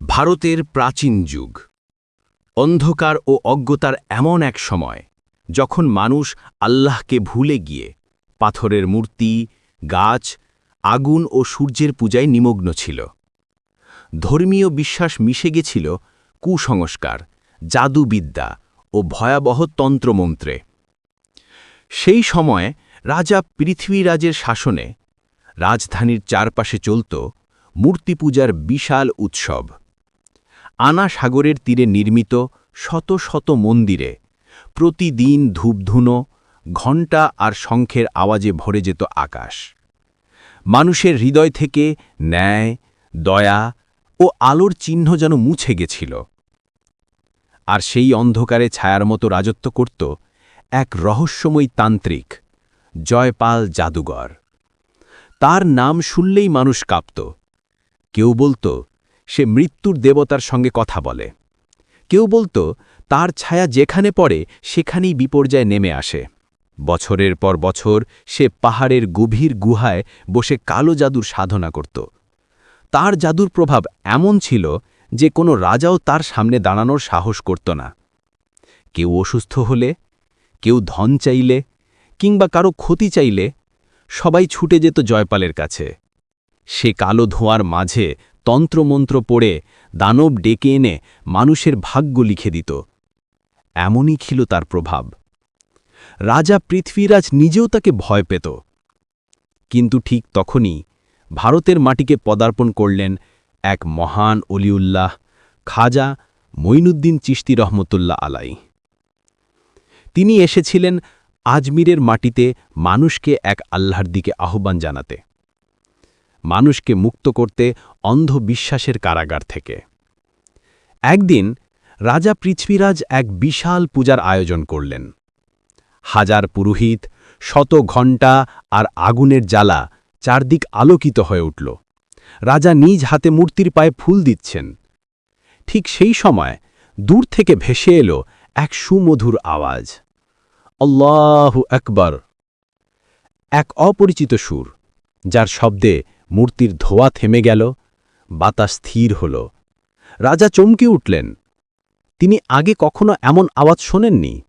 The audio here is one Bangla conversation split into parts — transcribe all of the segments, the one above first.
ভারতের প্রাচীন যুগ। অন্ধকার ও অজ্ঞতার এমন এক সময়, যখন মানুষ আল্লাহকে ভুলে গিয়ে পাথরের মূর্তি, গাছ, আগুন ও সূর্যের পূজায় নিমগ্ন ছিল। ধর্মীয় বিশ্বাস মিশে গেছিল কুসংস্কার, জাদুবিদ্যা ও ভয়াবহ তন্ত্রমন্ত্রে। সেই সময় রাজা পৃথিবীরাজের শাসনে রাজধানীর চারপাশে চলত মূর্তিপূজার বিশাল উৎসব। আনা সাগরের তীরে নির্মিত শত শত মন্দিরে প্রতিদিন ধূপধুনো, ঘণ্টা আর শঙ্খের আওয়াজে ভরে যেত আকাশ। মানুষের হৃদয় থেকে ন্যায়, দয়া ও আলোর চিহ্ন যেন মুছে গেছিল। আর সেই অন্ধকারে ছায়ার মতো রাজত্ব করত এক রহস্যময়ী তান্ত্রিক, জয়পাল জাদুগর তার নাম শুনলেই মানুষ কাঁপত। কেউ বলতো সে মৃত্যুর দেবতার সঙ্গে কথা বলে। কেউ বলতো, তার ছায়া যেখানে পড়ে, সেখানেই বিপর্যয় নেমে আসে। বছরের পর বছর সে পাহাড়ের গভীর গুহায় বসে কালো জাদুর সাধনা করত। তার জাদুর প্রভাব এমন ছিল যে কোনো রাজাও তার সামনে দাঁড়ানোর সাহস করত না। কেউ অসুস্থ হলে, কেউ ধন চাইলে, কিংবা কারও ক্ষতি চাইলে সবাই ছুটে যেত জয়পালের কাছে। সে কালো ধোঁয়ার মাঝে তন্ত্রমন্ত্র পড়ে দানব ডেকে এনে মানুষের ভাগ্য লিখে দিত। এমনই ছিল তার প্রভাব। রাজা পৃথ্বীরাজ নিজেও তাকে ভয় পেত। কিন্তু ঠিক তখনই ভারতের মাটিকে পদার্পণ করলেন এক মহান অলিউল্লাহ খাজা মঈনুদ্দিন চিস্তি রহমতুল্লাহ আলাই। তিনি এসেছিলেন আজমিরের মাটিতে মানুষকে এক আল্লাহর দিকে আহ্বান জানাতে। মানুষকে মুক্ত করতে অন্ধবিশ্বাসের কারাগার থেকে। একদিন রাজা পৃথ্বীরাজ এক বিশাল পূজার আয়োজন করলেন। হাজার পুরোহিত, শত ঘণ্টা আর আগুনের জ্বালা চারদিক আলোকিত হয়ে উঠল। রাজা নিজ হাতে মূর্তির পায়ে ফুল দিচ্ছেন। ঠিক সেই সময় দূর থেকে ভেসে এলো এক সুমধুর আওয়াজ। আল্লাহ আকবর! এক অপরিচিত সুর। যার শব্দে মূর্তির ধোয়া থেমে গেল, বাতাস স্থির হল। রাজা চমকে উঠলেন। তিনি আগে কখনো এমন আওয়াজ শোনেননি।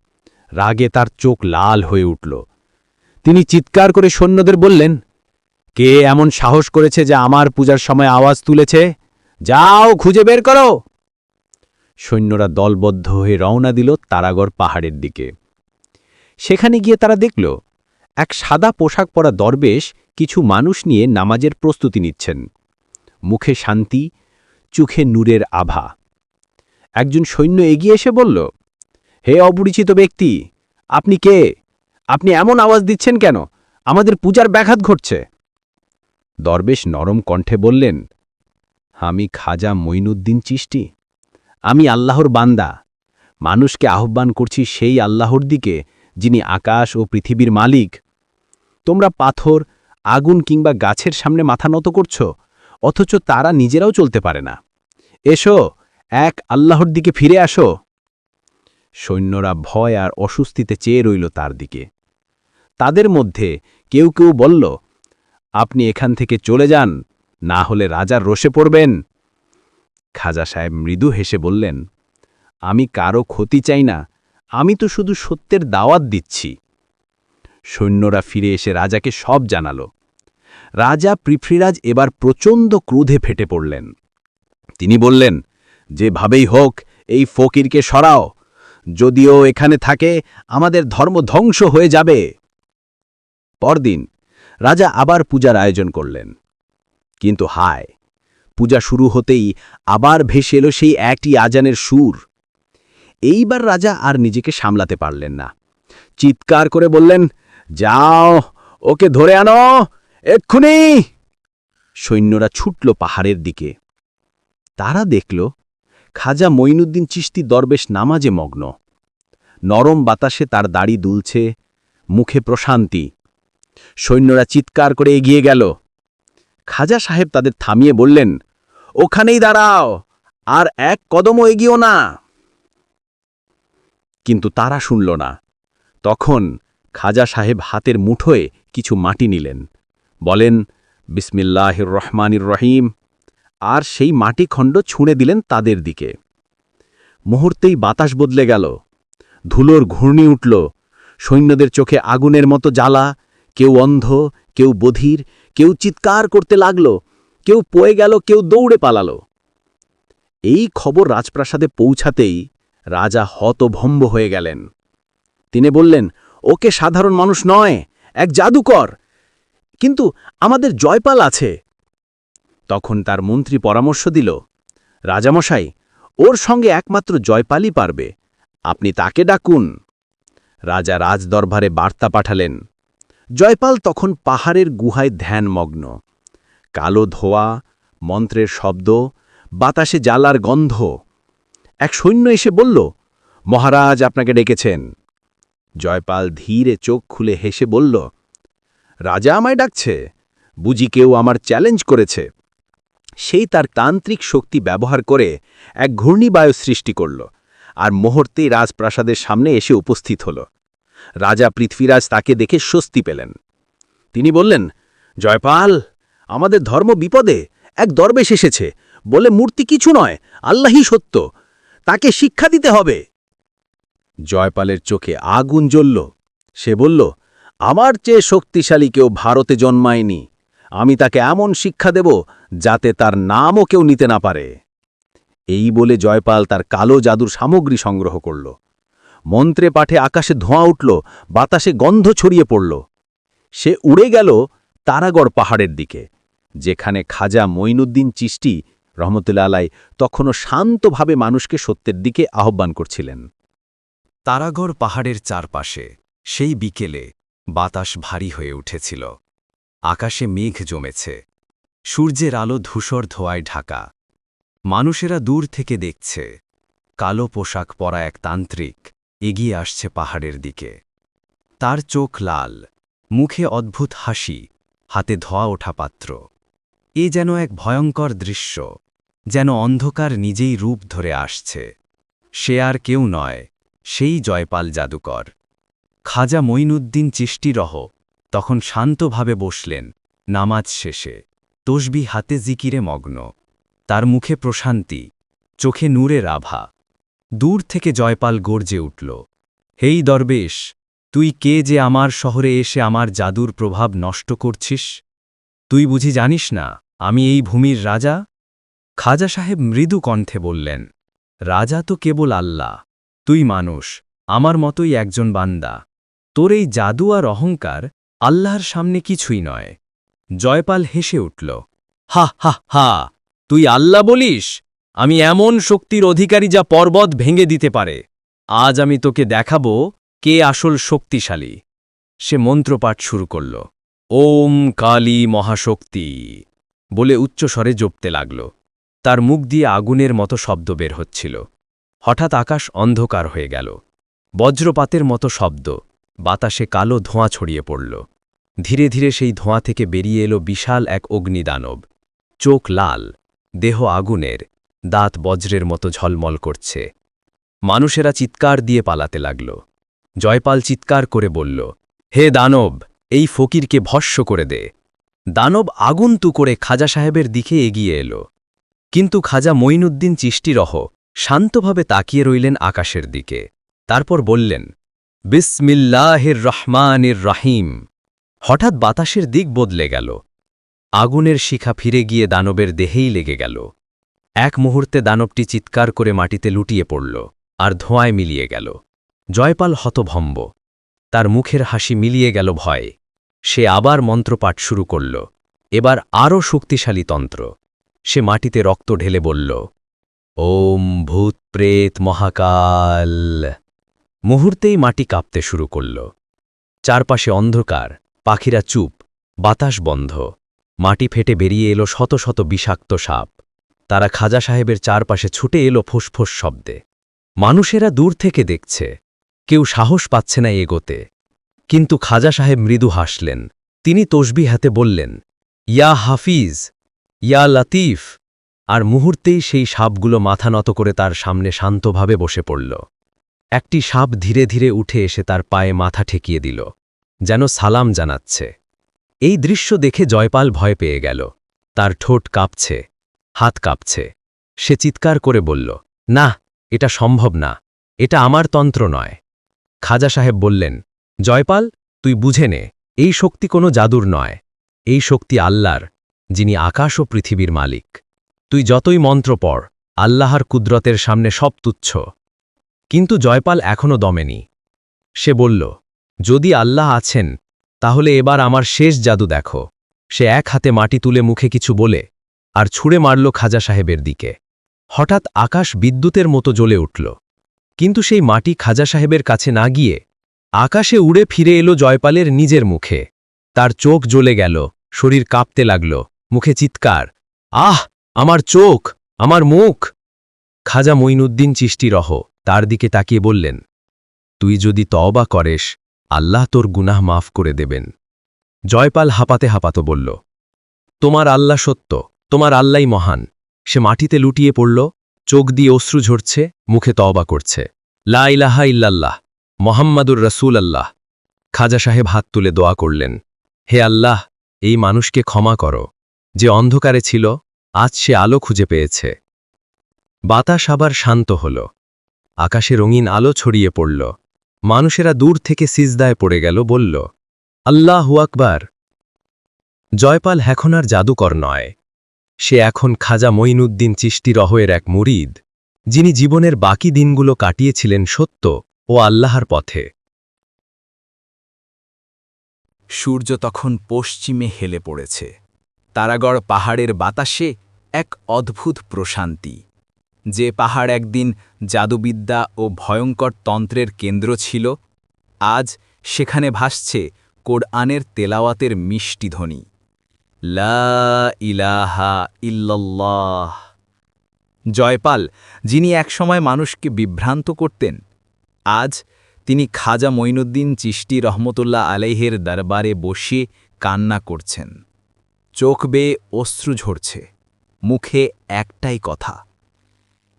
রাগে তার চোখ লাল হয়ে উঠল। তিনি চিৎকার করে সৈন্যদের বললেন, কে এমন সাহস করেছে যে আমার পূজার সময় আওয়াজ তুলেছে? যাও, খুঁজে বের করো! সৈন্যরা দলবদ্ধ হয়ে রওনা দিল তারাগড় পাহাড়ের দিকে। সেখানে গিয়ে তারা দেখল, এক সাদা পোশাক পরা দরবেশ কিছু মানুষ নিয়ে নামাজের প্রস্তুতি নিচ্ছেন। মুখে শান্তি, চোখে নূরের আভা। একজন সৈন্য এগিয়ে এসে বলল, হে অপরিচিত ব্যক্তি, আপনি কে? আপনি এমন আওয়াজ দিচ্ছেন কেন? আমাদের পূজার ব্যাঘাত ঘটছে। দরবেশ নরম কণ্ঠে বললেন, আমি খাজা মঈনুদ্দিন চিষ্টি আমি আল্লাহর বান্দা। মানুষকে আহ্বান করছি সেই আল্লাহর দিকে, যিনি আকাশ ও পৃথিবীর মালিক। তোমরা পাথর আগুন কিংবা গাছের সামনে মাথা নত করছ? অথচ তারা নিজেরাও চলতে পারে না। এসো, এক আল্লাহর দিকে ফিরে আসো। সৈন্যরা ভয় আর অস্বস্তিতে চেয়ে রইল তার দিকে। তাদের মধ্যে কেউ কেউ বলল, আপনি এখান থেকে চলে যান, না হলে রাজার রোষে পড়বেন। খাজা সাহেব মৃদু হেসে বললেন, আমি কারও ক্ষতি চাই না, আমি তো শুধু সত্যের দাওয়াত দিচ্ছি। সৈন্যরা ফিরে এসে রাজাকে সব জানাল। রাজা পৃথ্বীরাজ এবার প্রচণ্ড ক্রোধে ফেটে পড়লেন। তিনি বললেন, যেভাবেই হোক, এই ফকিরকে সরাও। যদিও এখানে থাকে, আমাদের ধর্ম ধ্বংস হয়ে যাবে। পরদিন রাজা আবার পূজার আয়োজন করলেন। কিন্তু হায়, পূজা শুরু হতেই আবার ভেসে এলো সেই একই আজানের সুর। এইবার রাজা আর নিজেকে সামলাতে পারলেন না। চিৎকার করে বললেন যাও, ওকে ধরে আনো, এক্ষুনি। সৈন্যরা ছুটল পাহাড়ের দিকে। তারা দেখল, খাজা মঈনুদ্দিন চিস্তি দরবেশ নামাজে মগ্ন। নরম বাতাসে তার দাড়ি দুলছে, মুখে প্রশান্তি। সৈন্যরা চিৎকার করে এগিয়ে গেল। খাজা সাহেব তাদের থামিয়ে বললেন, ওখানেই দাঁড়াও, আর এক কদমও এগিয়েও না। কিন্তু তারা শুনল না। তখন খাজা সাহেব হাতের মুঠোয় কিছু মাটি নিলেন। বলেন, বিসমিল্লাহির রহমানির রহিম। আর সেই মাটিখণ্ড ছুঁড়ে দিলেন তাদের দিকে। মুহূর্তেই বাতাস বদলে গেল। ধুলোর ঘূর্ণি উঠল। সৈন্যদের চোখে আগুনের মতো জ্বালা। কেউ অন্ধ, কেউ বধির, কেউ চিৎকার করতে লাগল। কেউ পয়ে গেল, কেউ দৌড়ে পালালো। এই খবর রাজপ্রাসাদে পৌঁছাতেই রাজা হতভম্ব হয়ে গেলেন। তিনি বললেন ওকে সাধারণ মানুষ নয়, এক জাদুকর। কিন্তু আমাদের জয়পাল আছে। তখন তার মন্ত্রী পরামর্শ দিল, রাজামশাই, ওর সঙ্গে একমাত্র জয়পালই পারবে। আপনি তাকে ডাকুন। রাজা রাজদরবারে বার্তা পাঠালেন। জয়পাল তখন পাহাড়ের গুহায় ধ্যানমগ্ন। কালো ধোয়া, মন্ত্রের শব্দ, বাতাসে জ্বালার গন্ধ। এক সৈন্য এসে বলল, মহারাজ আপনাকে ডেকেছেন। জয়পাল ধীরে চোখ খুলে হেসে বলল, রাজা আমায় ডাকছে। বুঝি কেউ আমার চ্যালেঞ্জ করেছে। সেই তার তান্ত্রিক শক্তি ব্যবহার করে এক ঘূর্ণিবায়ু সৃষ্টি করল আর মুহূর্তেই রাজপ্রাসাদের সামনে এসে উপস্থিত হল। রাজা পৃথ্বীরাজ তাকে দেখে স্বস্তি পেলেন। তিনি বললেন, জয়পাল, আমাদের ধর্ম বিপদে এক দরবেশ এসেছে। বলে মূর্তি কিছু নয়, আল্লাহই সত্য। তাকে শিক্ষা দিতে হবে। জয়পালের চোখে আগুন জ্বলল। সে বলল, আমার চেয়ে শক্তিশালী কেউ ভারতে জন্মায়নি। আমি তাকে এমন শিক্ষা দেব যাতে তার নামও কেউ নিতে না পারে। এই বলে জয়পাল তার কালো জাদুর সামগ্রী সংগ্রহ করল। মন্ত্রে পাঠে আকাশে ধোঁয়া উঠল, বাতাসে গন্ধ ছড়িয়ে পড়ল। সে উড়ে গেল তারাগড় পাহাড়ের দিকে, যেখানে খাজা মঈনুদ্দিন চিষ্টি রহমতুল্লা আলাই তখনও শান্তভাবে মানুষকে সত্যের দিকে আহ্বান করছিলেন। তারাগড় পাহাড়ের চারপাশে, সেই বিকেলে, বাতাস ভারী হয়ে উঠেছিল। আকাশে মেঘ জমেছে। সূর্যের আলো ধূসর ধোয়ায় ঢাকা। মানুষেরা দূর থেকে দেখছে। কালো পোশাক পরা এক তান্ত্রিক এগিয়ে আসছে পাহাড়ের দিকে। তার চোখ লাল, মুখে অদ্ভুত হাসি, হাতে ধোয়া ওঠা পাত্র। এ যেন এক ভয়ঙ্কর দৃশ্য, যেন অন্ধকার নিজেই রূপ ধরে আসছে। সে আর কেউ নয় সেই জয়পাল জাদুকর। খাজা মঈনুদ্দিন চিষ্টিরহ তখন শান্তভাবে বসলেন, নামাজ শেষে। তসবি হাতে জিকিরে মগ্ন। তার মুখে প্রশান্তি, চোখে নূরে রাভা। দূর থেকে জয়পাল গর্জে উঠল, হেই দরবেশ, তুই কে যে আমার শহরে এসে আমার জাদুর প্রভাব নষ্ট করছিস? তুই বুঝি জানিস না, আমি এই ভূমির রাজা? খাজা সাহেব মৃদু কণ্ঠে বললেন, রাজা তো কেবল আল্লাহ তুই মানুষ, আমার মতোই একজন বান্দা। তোর এই জাদু আর অহংকার আল্লাহর সামনে কিছুই নয়। জয়পাল হেসে উঠল, হা হা হা, তুই আল্লাহ বলিস? আমি এমন শক্তির অধিকারী যা পর্বত ভেঙে দিতে পারে। আজ আমি তোকে দেখাব কে আসল শক্তিশালী। সে মন্ত্রপাঠ শুরু করল, ওম কালী মহাশক্তি বলে উচ্চস্বরে জপতে লাগল। তার মুখ দিয়ে আগুনের মতো শব্দ বের হচ্ছিল। হঠাৎ আকাশ অন্ধকার হয়ে গেল। বজ্রপাতের মতো শব্দ। বাতাসে কালো ধোঁয়া ছড়িয়ে পড়ল। ধীরে ধীরে সেই ধোঁয়া থেকে বেরিয়ে এলো বিশাল এক অগ্নিদানব। চোখ লাল, দেহ আগুনের, দাঁত বজ্রের মতো ঝলমল করছে। মানুষেরা চিৎকার দিয়ে পালাতে লাগল। জয়পাল চিৎকার করে বলল, হে দানব, এই ফকিরকে ভস্য করে দে। দানব আগুন তু করে খাজা সাহেবের দিকে এগিয়ে এলো। কিন্তু খাজা মঈনুদ্দিন চিষ্টিরহ শান্তভাবে তাকিয়ে রইলেন আকাশের দিকে। তারপর বললেন, বিসমিল্লাহির রহমানির রাহিম। হঠাৎ বাতাসের দিক বদলে গেল। আগুনের শিখা ফিরে গিয়ে দানবের দেহেই লেগে গেল। এক মুহূর্তে দানবটি চিৎকার করে মাটিতে লুটিয়ে পড়ল আর ধোঁয়ায় মিলিয়ে গেল। জয়পাল হতভম্ব। তার মুখের হাসি মিলিয়ে গেল ভয়ে। সে আবার মন্ত্রপাঠ শুরু করল। এবার আরও শক্তিশালী তন্ত্র। সে মাটিতে রক্ত ঢেলে বলল ওম ভূত প্রেত মহাকাল। মুহূর্তেই মাটি কাঁপতে শুরু করল। চারপাশে অন্ধকার, পাখিরা চুপ, বাতাস বন্ধ। মাটি ফেটে বেরিয়ে এলো শত শত বিষাক্ত সাপ। তারা খাজা সাহেবের চারপাশে ছুটে এলো ফোসফোস শব্দে। মানুষেরা দূর থেকে দেখছে। কেউ সাহস পাচ্ছে না এগোতে। কিন্তু খাজা সাহেব মৃদু হাসলেন। তিনি তসবি হাতে বললেন, ইয়া হাফিজ, ইয়া লতিফ। আর মুহূর্তেই সেই সাপগুলো মাথা নত করে তার সামনে শান্তভাবে বসে পড়ল। একটি সাপ ধীরে ধীরে উঠে এসে তার পায়ে মাথা ঠেকিয়ে দিল, যেন সালাম জানাচ্ছে। এই দৃশ্য দেখে জয়পাল ভয় পেয়ে গেল। তার ঠোঁট কাঁপছে, হাত কাঁপছে। সে চিৎকার করে বলল, না, এটা সম্ভব না, এটা আমার তন্ত্র নয়। খাজা সাহেব বললেন, জয়পাল, তুই বুঝে নে, এই শক্তি কোনো জাদুর নয়। এই শক্তি আল্লাহর, যিনি আকাশ ও পৃথিবীর মালিক। তুই যতই মন্ত্র পড়, আল্লাহর কুদরতের সামনে সব তুচ্ছ। কিন্তু জয়পাল এখনও দমেনি। সে বলল, যদি আল্লাহ আছেন, তাহলে এবার আমার শেষ জাদু দেখো। সে এক হাতে মাটি তুলে মুখে কিছু বলে, আর ছুঁড়ে মারল খাজা সাহেবের দিকে। হঠাৎ আকাশ বিদ্যুতের মতো জ্বলে উঠল। কিন্তু সেই মাটি খাজা সাহেবের কাছে না গিয়ে, আকাশে উড়ে ফিরে এলো জয়পালের নিজের মুখে। তার চোখ জ্বলে গেল, শরীর কাঁপতে লাগল, মুখে চিৎকার, আহ! আমার চোখ, আমার মুখ। খাজা মঈনুদ্দিন চিষ্টি রহ তার দিকে তাকিয়ে বললেন, তুই যদি তওবা করেস, আল্লাহ তোর গুনাহ মাফ করে দেবেন। জয়পাল হাঁপাতে হাঁপাতো বলল, তোমার আল্লাহ সত্য, তোমার আল্লাই মহান। সে মাটিতে লুটিয়ে পড়ল, চোখ দিয়ে অশ্রু ঝরছে, মুখে তওবা করছে। লা ইলাহা ইল্লাল্লাহ, মোহাম্মদুর রসুল আল্লাহ খাজা সাহেব হাত তুলে দোয়া করলেন, হে আল্লাহ, এই মানুষকে ক্ষমা করো। যে অন্ধকারে ছিল আজ সে আলো খুঁজে পেয়েছে। বাতাস আবার শান্ত হল। আকাশে রঙিন আলো ছড়িয়ে পড়ল। মানুষেরা দূর থেকে সিজদায় পড়ে গেল, বলল, আল্লাহ আকবার! জয়পাল এখন আর জাদুকর নয়। সে এখন খাজা মঈনুদ্দিন চিষ্টি রহের এক মুরিদ, যিনি জীবনের বাকি দিনগুলো কাটিয়েছিলেন সত্য ও আল্লাহর পথে। সূর্য তখন পশ্চিমে হেলে পড়েছে। তারাগড় পাহাড়ের বাতাসে এক অদ্ভুত প্রশান্তি। যে পাহাড় একদিন জাদুবিদ্যা ও ভয়ঙ্কর তন্ত্রের কেন্দ্র ছিল, আজ সেখানে ভাসছে কোরআনের তেলাওয়াতের মিষ্টি ধ্বনি। লা ইলাহা ইল্লাল্লাহ। জয়পাল, যিনি একসময় মানুষকে বিভ্রান্ত করতেন, আজ তিনি খাজা মঈনুদ্দিন চিষ্টি রহমতুল্লাহ আলাইহের দরবারে বসে কান্না করছেন। চোখ বেয়ে অশ্রু ঝরছে, মুখে একটাই কথা,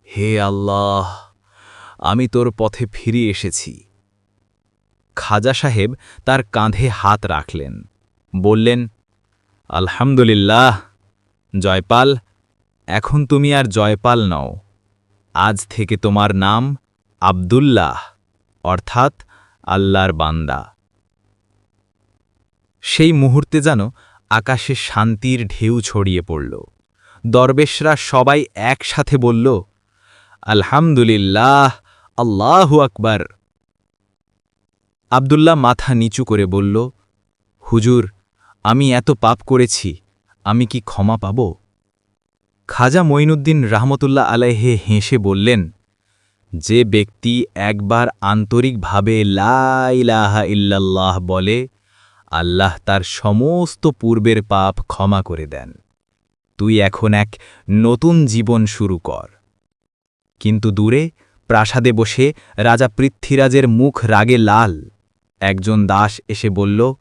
হে আল্লাহ, আমি তোর পথে ফিরে এসেছি। খাজা সাহেব তার কাঁধে হাত রাখলেন, বললেন, আলহামদুলিল্লাহ, জয়পাল, এখন তুমি আর জয়পাল নও। আজ থেকে তোমার নাম আবদুল্লাহ, অর্থাৎ আল্লাহর বান্দা। সেই মুহূর্তে যেন আকাশে শান্তির ঢেউ ছড়িয়ে পড়ল। দরবেশরা সবাই একসাথে বলল, আলহামদুলিল্লাহ, আল্লাহু আকবার। আবদুল্লাহ মাথা নিচু করে বলল, হুজুর, আমি এত পাপ করেছি, আমি কি ক্ষমা পাব? খাজা মঈনুদ্দিন রাহমতুল্লাহ আলাইহে হেসে বললেন, যে ব্যক্তি একবার আন্তরিকভাবে লা ইলাহা ইল্লাল্লাহ বলে আল্লাহ তার সমস্ত পূর্বের পাপ ক্ষমা করে দেন। তুই এখন এক নতুন জীবন শুরু কর। কিন্তু দূরে প্রাসাদে বসে রাজা পৃথ্বীরাজের মুখ রাগে লাল। একজন দাস এসে বলল,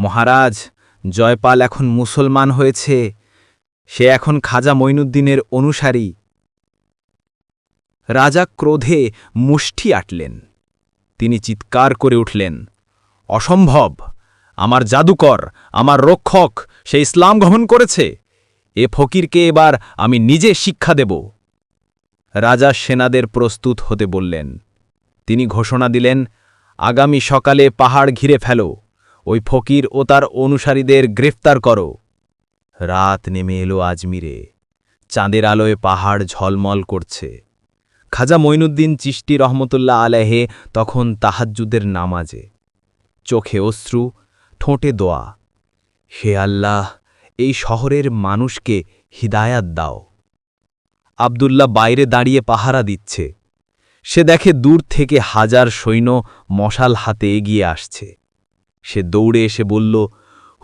মহারাজ, জয়পাল এখন মুসলমান হয়েছে। সে এখন খাজা মঈনুদ্দিনের অনুসারী। রাজা ক্রোধে মুষ্টি আটলেন। তিনি চিৎকার করে উঠলেন, অসম্ভব! আমার জাদুকর, আমার রক্ষক, সে ইসলাম গ্রহণ করেছে। এ ফকিরকে এবার আমি নিজে শিক্ষা দেব। রাজা সেনাদের প্রস্তুত হতে বললেন। তিনি ঘোষণা দিলেন, আগামী সকালে পাহাড় ঘিরে ফেলো, ওই ফকির ও তার অনুসারীদের গ্রেফতার করো। রাত নেমে এলো আজমিরে। চাঁদের আলোয় পাহাড় ঝলমল করছে। খাজা মঈনুদ্দিন চিষ্টি রহমতুল্লাহ আলাহে তখন তাহাজ্জুদের নামাজে। চোখে অশ্রু ঠোঁটে দোয়া। হে আল্লাহ, এই শহরের মানুষকে হিদায়াত দাও। আবদুল্লাহ বাইরে দাঁড়িয়ে পাহারা দিচ্ছে। সে দেখে দূর থেকে হাজার সৈন্য মশাল হাতে এগিয়ে আসছে। সে দৌড়ে এসে বলল,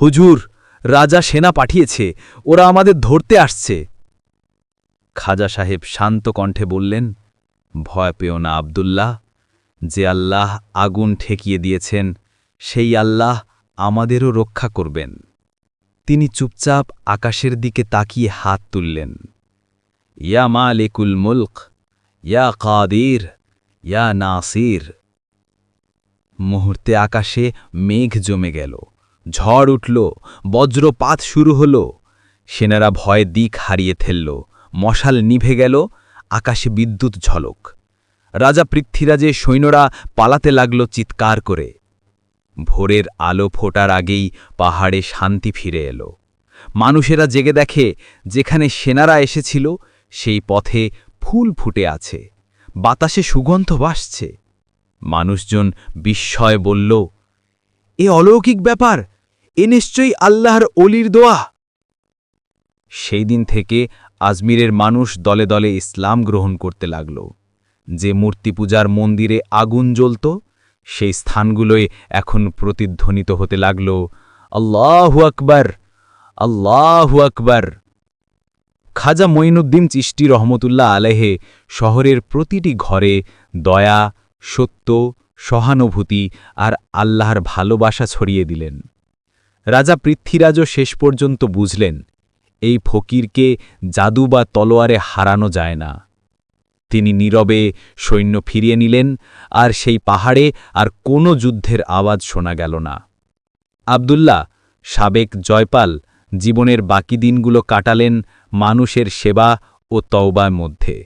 হুজুর, রাজা সেনা পাঠিয়েছে, ওরা আমাদের ধরতে আসছে। খাজা সাহেব শান্ত কণ্ঠে বললেন, ভয় পেও না আবদুল্লাহ, যে আল্লাহ আগুন ঠেকিয়ে দিয়েছেন, সেই আল্লাহ আমাদেরও রক্ষা করবেন। তিনি চুপচাপ আকাশের দিকে তাকিয়ে হাত তুললেন। ইয়া মালিকুল মুলক, ইয়া কাদির, ইয়া নাসির। মুহূর্তে আকাশে মেঘ জমে গেল, ঝড় উঠল, বজ্রপাত শুরু হল। সেনারা ভয়ে দিক হারিয়ে ফেলল, মশাল নিভে গেল, আকাশে বিদ্যুৎ ঝলক। রাজা পৃথ্বীরাজের সৈন্যরা পালাতে লাগল চিৎকার করে। ভোরের আলো ফোটার আগেই পাহাড়ে শান্তি ফিরে এলো। মানুষেরা জেগে দেখে, যেখানে সেনারা এসেছিল, সেই পথে ফুল ফুটে আছে, বাতাসে সুগন্ধ ভাসছে। মানুষজন বিস্ময় বলল, এ অলৌকিক ব্যাপার, এ নিশ্চয়ই আল্লাহর অলির দোয়া। সেই দিন থেকে আজমিরের মানুষ দলে দলে ইসলাম গ্রহণ করতে লাগল। যে মূর্তি পূজার মন্দিরে আগুন জ্বলত সেই স্থানগুলোয় এখন প্রতিধ্বনিত হতে লাগল, আল্লাহু আকবার, আল্লাহু আকবর। খাজা মঈনুদ্দিন চিষ্টি রহমতুল্লাহ আলেহে শহরের প্রতিটি ঘরে দয়া, সত্য, সহানুভূতি আর আল্লাহর ভালোবাসা ছড়িয়ে দিলেন। রাজা পৃথ্বীরাজও শেষ পর্যন্ত বুঝলেন, এই ফকিরকে জাদু বা তলোয়ারে হারানো যায় না। তিনি নীরবে সৈন্য ফিরিয়ে নিলেন, আর সেই পাহাড়ে আর কোনো যুদ্ধের আওয়াজ শোনা গেল না। আবদুল্লাহ, সাবেক জয়পাল, জীবনের বাকি দিনগুলো কাটালেন মানুষের সেবা ও তওবার মধ্যে।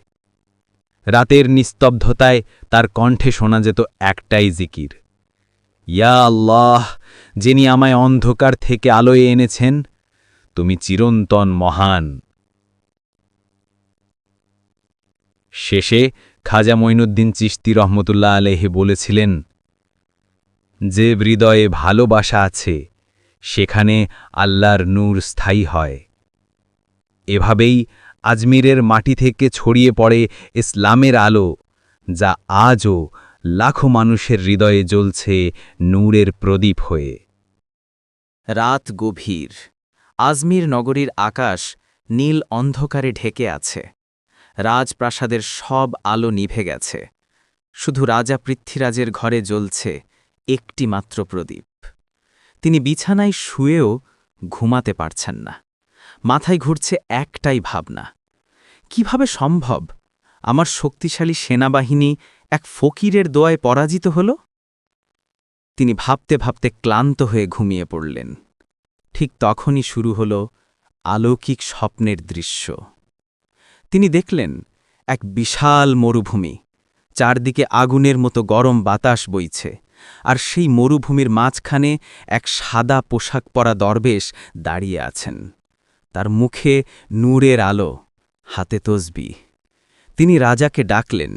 রাতের নিস্তব্ধতায় তার কণ্ঠে শোনা যেত একটাই জিকির, ইয়া আল্লাহ, যিনি আমায় অন্ধকার থেকে আলোয় এনেছেন, তুমি চিরন্তন মহান। শেষে খাজা মঈনুদ্দিন চিস্তি রহমতুল্লাহ আলেহে বলেছিলেন, যে হৃদয়ে ভালোবাসা আছে, সেখানে আল্লাহর নূর স্থায়ী হয়। এভাবেই আজমিরের মাটি থেকে ছড়িয়ে পড়ে ইসলামের আলো, যা আজও লাখো মানুষের হৃদয়ে জ্বলছে নূরের প্রদীপ হয়ে। রাত গভীর। আজমির নগরীর আকাশ নীল অন্ধকারে ঢেকে আছে। রাজপ্রাসাদের সব আলো নিভে গেছে। শুধু রাজা পৃথ্বীরাজের ঘরে জ্বলছে একটি মাত্র প্রদীপ। তিনি বিছানায় শুয়েও ঘুমাতে পারছেন না। মাথায় ঘুরছে একটাই ভাবনা। কীভাবে সম্ভব? আমার শক্তিশালী সেনাবাহিনী এক ফকিরের দোয়ায় পরাজিত হল? তিনি ভাবতে ভাবতে ক্লান্ত হয়ে ঘুমিয়ে পড়লেন। ঠিক তখনই শুরু হল আলৌকিক স্বপ্নের দৃশ্য। তিনি দেখলেন এক বিশাল মরুভূমি। চারদিকে আগুনের মতো গরম বাতাস বইছে, আর সেই মরুভূমির মাঝখানে এক সাদা পোশাক পরা দরবেশ দাঁড়িয়ে আছেন। তার মুখে নূরের আলো, হাতে তসবি। তিনি রাজাকে ডাকলেন,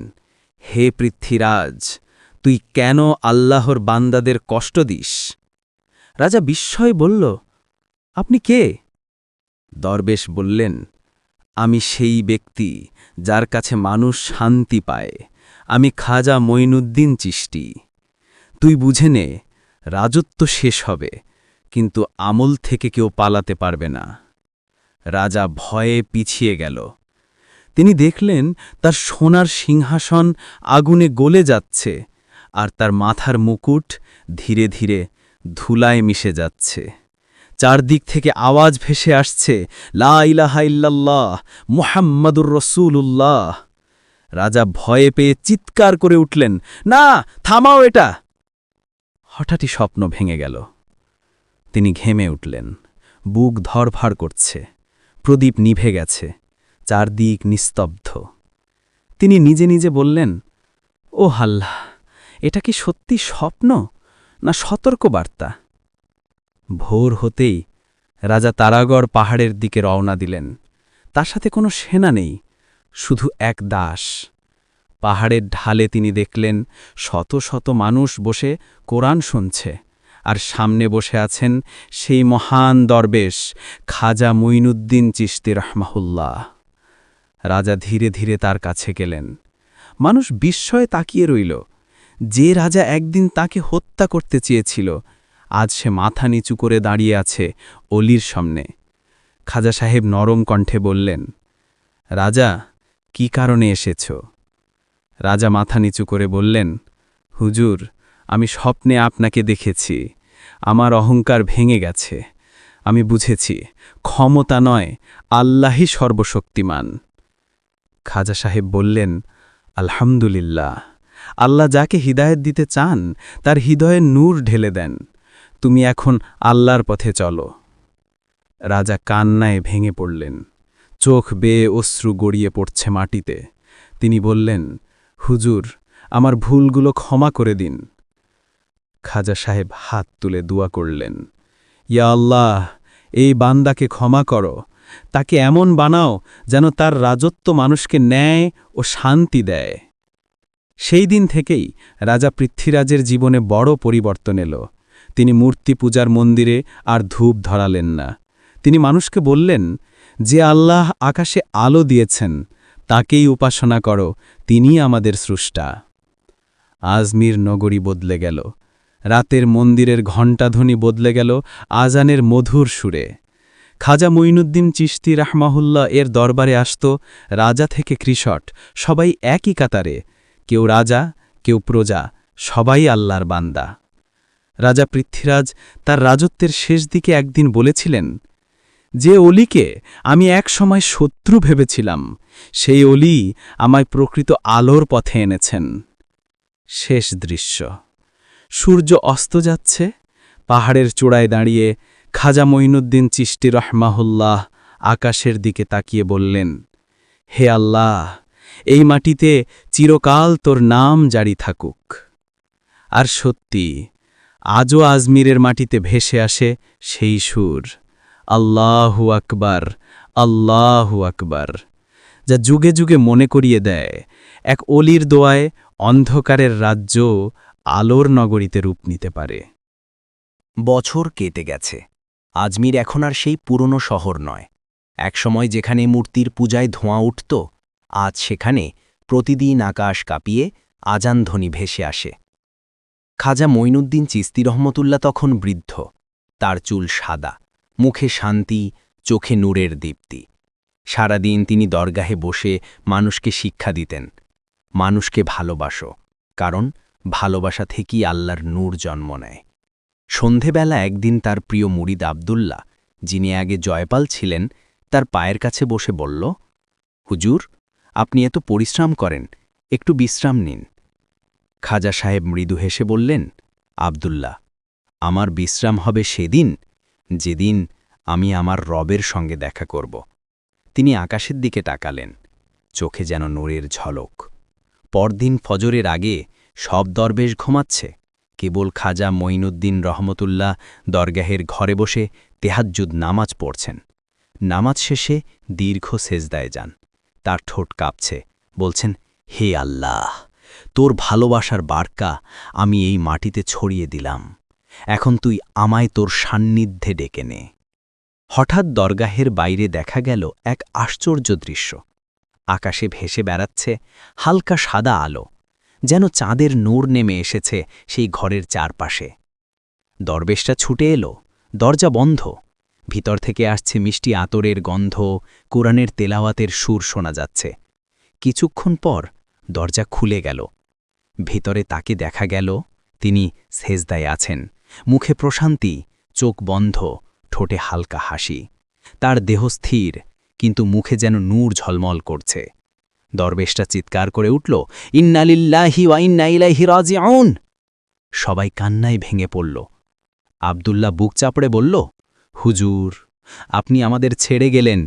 হে পৃথ্বীরাজ, তুই কেন আল্লাহর বান্দাদের কষ্ট দিস? রাজা বিস্ময় বলল, আপনি কে? দরবেশ বললেন আমি সেই ব্যক্তি যার কাছে মানুষ শান্তি পায়। আমি খাজা মঈনুদ্দিন চিষ্টি তুই বুঝে নে, রাজত্ব শেষ হবে, কিন্তু আমল থেকে কেউ পালাতে পারবে না। রাজা ভয়ে পিছিয়ে গেল। তিনি দেখলেন তার সোনার সিংহাসন আগুনে গলে যাচ্ছে আর তার মাথার মুকুট ধীরে ধীরে ধুলায় মিশে যাচ্ছে। চারদিক থেকে আওয়াজ ভেসে আসছে, লা ইলাহা ইল্লাল্লাহ, মুহাম্মাদুর রসুল্লাহ রাজা ভয়ে পেয়ে চিৎকার করে উঠলেন, না, থামাও এটা! হঠাৎই স্বপ্ন ভেঙে গেল। তিনি ঘেমে উঠলেন, বুক ধরফার করছে, প্রদীপ নিভে গেছে, চারদিক নিস্তব্ধ। তিনি নিজে নিজে বললেন ও হাল্লাহ এটা কি সত্যি স্বপ্ন, না সতর্ক বার্তা ভোর হতেই রাজা তারাগড় পাহাড়ের দিকে রওনা দিলেন। তার সাথে কোনো সেনা নেই, শুধু এক দাস। পাহাড়ের ঢালে তিনি দেখলেন শত শত মানুষ বসে কোরআন শুনছে, আর সামনে বসে আছেন সেই মহান দরবেশ খাজা মুইনুদ্দিন চিস্তি রহমাহুল্লাহ। রাজা ধীরে ধীরে তার কাছে গেলেন। মানুষ বিস্ময়ে তাকিয়ে রইল, যে রাজা একদিন তাকে হত্যা করতে চেয়েছিল আজ সে মাথা নিচু করে দাঁড়িয়ে আছে অলির সামনে। খাজা সাহেব নরম কণ্ঠে বললেন, রাজা, কি কারণে এসেছ? রাজা মাথা নিচু করে বললেন, হুজুর, আমি স্বপ্নে আপনাকে দেখেছি। আমার অহংকার ভেঙে গেছে। আমি বুঝেছি, ক্ষমতা নয়, আল্লাহই সর্বশক্তিমান। খাজা সাহেব বললেন, আলহামদুলিল্লাহ। আল্লাহ যাকে হিদায়ত দিতে চান, তার হৃদয়ে নূর ঢেলে দেন। তুমি এখন আল্লাহর পথে চলো। রাজা কান্নায় ভেঙে পড়লেন। চোখ বেয়ে অশ্রু গড়িয়ে পড়ছে মাটিতে। তিনি বললেন, হুজুর, আমার ভুলগুলো ক্ষমা করে দিন। খাজা সাহেব হাত তুলে দোয়া করলেন, ইয়া আল্লাহ, এই বান্দাকে ক্ষমা করো। তাকে এমন বানাও যেন তার রাজত্ব মানুষকে ন্যায় ও শান্তি দেয়। সেই দিন থেকেই রাজা পৃথ্বীরাজের জীবনে বড় পরিবর্তন এলো। তিনি মূর্তি পূজার মন্দিরে আর ধূপ ধরালেন না। তিনি মানুষকে বললেন, যে আল্লাহ আকাশে আলো দিয়েছেন, তাকেই উপাসনা করো তিনি আমাদের স্রষ্টা। আজমির নগরী বদলে গেল। রাতের মন্দিরের ঘণ্টাধ্বনি বদলে গেল আজানের মধুর সুরে। খাজা মঈনুদ্দিন চিশতি রাহমাহুল্লাহ এর দরবারে আসত রাজা থেকে কৃষট, সবাই একই কাতারে, কেউ রাজা, কেউ প্রজা, সবাই আল্লাহর বান্দা। রাজা পৃথ্বীরাজ তার রাজত্বের শেষ দিকে একদিন বলেছিলেন, যে অলিকে আমি এক সময় শত্রু ভেবেছিলাম, সেই অলি আমায় প্রকৃত আলোর পথে এনেছেন। শেষ দৃশ্য। সূর্য অস্ত যাচ্ছে, পাহাড়ের চূড়ায় দাঁড়িয়ে খাজা মঈনুদ্দিন চিষ্টি রহমাহুল্লাহ আকাশের দিকে তাকিয়ে বললেন, হে আল্লাহ, এই মাটিতে চিরকাল তোর নাম জারি থাকুক। আর সত্যি আজও আজমিরের মাটিতে ভেসে আসে সেই সুর। আল্লাহু আকবার আল্লাহু আকবার। যা যুগে যুগে মনে করিয়ে দেয়। এক অলির দোয়ায় অন্ধকারের রাজ্য আলোর নগরীতে রূপ নিতে পারে। বছর কেটে গেছে। আজমির এখন আর সেই পুরনো শহর নয়। একসময় যেখানে মূর্তির পূজায় ধোঁয়া উঠত, আজ সেখানে প্রতিদিন আকাশ কাঁপিয়ে আজান ধ্বনি ভেসে আসে। খাজা মঈনুদ্দিন চিস্তি রহমতুল্লাহ তখন বৃদ্ধ। তার চুল সাদা, মুখে শান্তি, চোখে নূরের দীপ্তি। সারাদিন তিনি দরগাহে বসে মানুষকে শিক্ষা দিতেন। মানুষকে ভালোবাসো, কারণ ভালোবাসা থেকেই আল্লাহর নূর জন্ম নেয়। সন্ধেবেলা একদিন তার প্রিয় মুরিদ আবদুল্লাহ, যিনি আগে জয়পাল ছিলেন, তার পায়ের কাছে বসে বলল, হুজুর, আপনি এত পরিশ্রম করেন, একটু বিশ্রাম নিন। খাজা সাহেব মৃদু হেসে বললেন, আবদুল্লাহ, আমার বিশ্রাম হবে সেদিন যেদিন আমি আমার রবের সঙ্গে দেখা করব। তিনি আকাশের দিকে তাকালেন, চোখে যেন নূরের ঝলক। পরদিন ফজরের আগে সব দরবেশ ঘুমাচ্ছে, কেবল খাজা মঈনুদ্দিন রহমতুল্লাহ দরগাহের ঘরে বসে তেহাজ্জুদ নামাজ পড়ছেন। নামাজ শেষে দীর্ঘ সেজদায় যান, তার ঠোঁট কাঁপছে, বলছেন, হে আল্লাহ! তোর ভালোবাসার বার্কা আমি এই মাটিতে ছড়িয়ে দিলাম। এখন তুই আমায় তোর সান্নিধ্যে ডেকে নে। হঠাৎ দরগাহের বাইরে দেখা গেল এক আশ্চর্য দৃশ্য। আকাশে ভেসে বেড়াচ্ছে হালকা সাদা আলো, যেন চাঁদের নূর নেমে এসেছে সেই ঘরের চারপাশে। দরবেশটা ছুটে এলো, দরজা বন্ধ। ভিতর থেকে আসছে মিষ্টি আতরের গন্ধ, কোরআনের তেলাওয়াতের সুর শোনা যাচ্ছে। কিছুক্ষণ পর দরজা খুলে গেল। ভিতরে তাকে দেখা গেল, তিনি সেজদায় আছেন। মুখে প্রশান্তি, চোখ বন্ধ, ঠোঁটে হালকা হাসি। তার দেহ স্থির, কিন্তু মুখে যেন নূর ঝলমল করছে। দরবেশটা চিৎকার করে উঠল ইন্নালিল্লাহি ওয়া ইন্না ইলাইহি রাজিউন! সবাই কান্নায় ভেঙে পড়ল। আবদুল্লাহ বুক চাপড়ে বলল, হুজুর, আপনি আমাদের ছেড়ে গেলেন,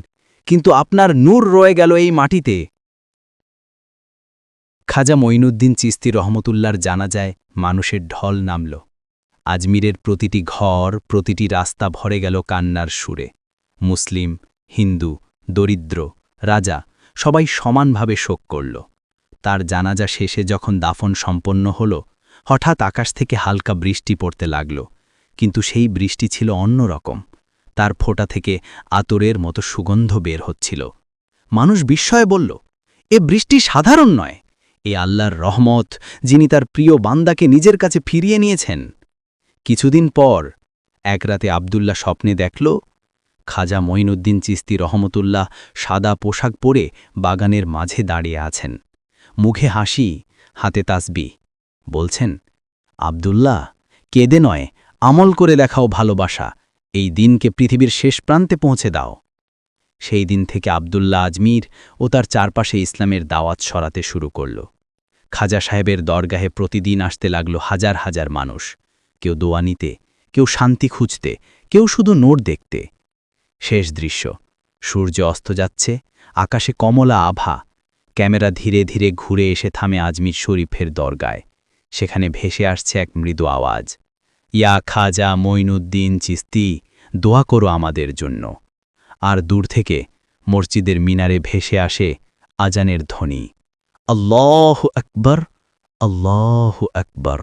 কিন্তু আপনার নূর রয়ে গেল এই মাটিতে। খাজা মঈনুদ্দিন চিস্তি রহমতুল্লার জানা যায় মানুষের ঢল নামল। আজমিরের প্রতিটি ঘর, প্রতিটি রাস্তা ভরে গেল কান্নার সুরে। মুসলিম, হিন্দু, দরিদ্র, রাজা সবাই সমানভাবে শোক করল। তার জানাজা শেষে যখন দাফন সম্পন্ন হল, হঠাৎ আকাশ থেকে হালকা বৃষ্টি পড়তে লাগল। কিন্তু সেই বৃষ্টি ছিল অন্যরকম তার ফোঁটা থেকে আতরের মতো সুগন্ধ বের হচ্ছিল। মানুষ বিস্ময়ে বলল, এ বৃষ্টি সাধারণ নয়। এ আল্লাহর রহমত, যিনি তার প্রিয় বান্দাকে নিজের কাছে ফিরিয়ে নিয়েছেন। কিছুদিন পর এক রাতে আবদুল্লাহ স্বপ্নে দেখল, খাজা মঈনুদ্দিন চিস্তি রহমতুল্লাহ সাদা পোশাক পরে বাগানের মাঝে দাঁড়িয়ে আছেন। মুখে হাসি, হাতে তাসবি। বলছেন, আবদুল্লাহ, কেদে নয়, আমল করে দেখাও ভালোবাসা। এই দিনকে পৃথিবীর শেষ প্রান্তে পৌঁছে দাও। সেই দিন থেকে আবদুল্লা আজমির ও তার চারপাশে ইসলামের দাওয়াত সরাতে শুরু করল। খাজা সাহেবের দরগাহে প্রতিদিন আসতে লাগল হাজার হাজার মানুষ। কেউ দোয়া নিতে, কেউ শান্তি খুঁজতে, কেউ শুধু নোট দেখতে। শেষ দৃশ্য, সূর্য অস্ত যাচ্ছে, আকাশে কমলা আভা। ক্যামেরা ধীরে ধীরে ঘুরে এসে থামে আজমির শরীফের দরগায়। সেখানে ভেসে আসছে এক মৃদু আওয়াজ। ইয়া খাজা মঈনুদ্দিন চিস্তি, দোয়া করো আমাদের জন্য। আর দূর থেকে মসজিদের মিনারে ভেসে আসে আজানের ধ্বনি। আল্লাহ আকবর আল্লাহ আকবর।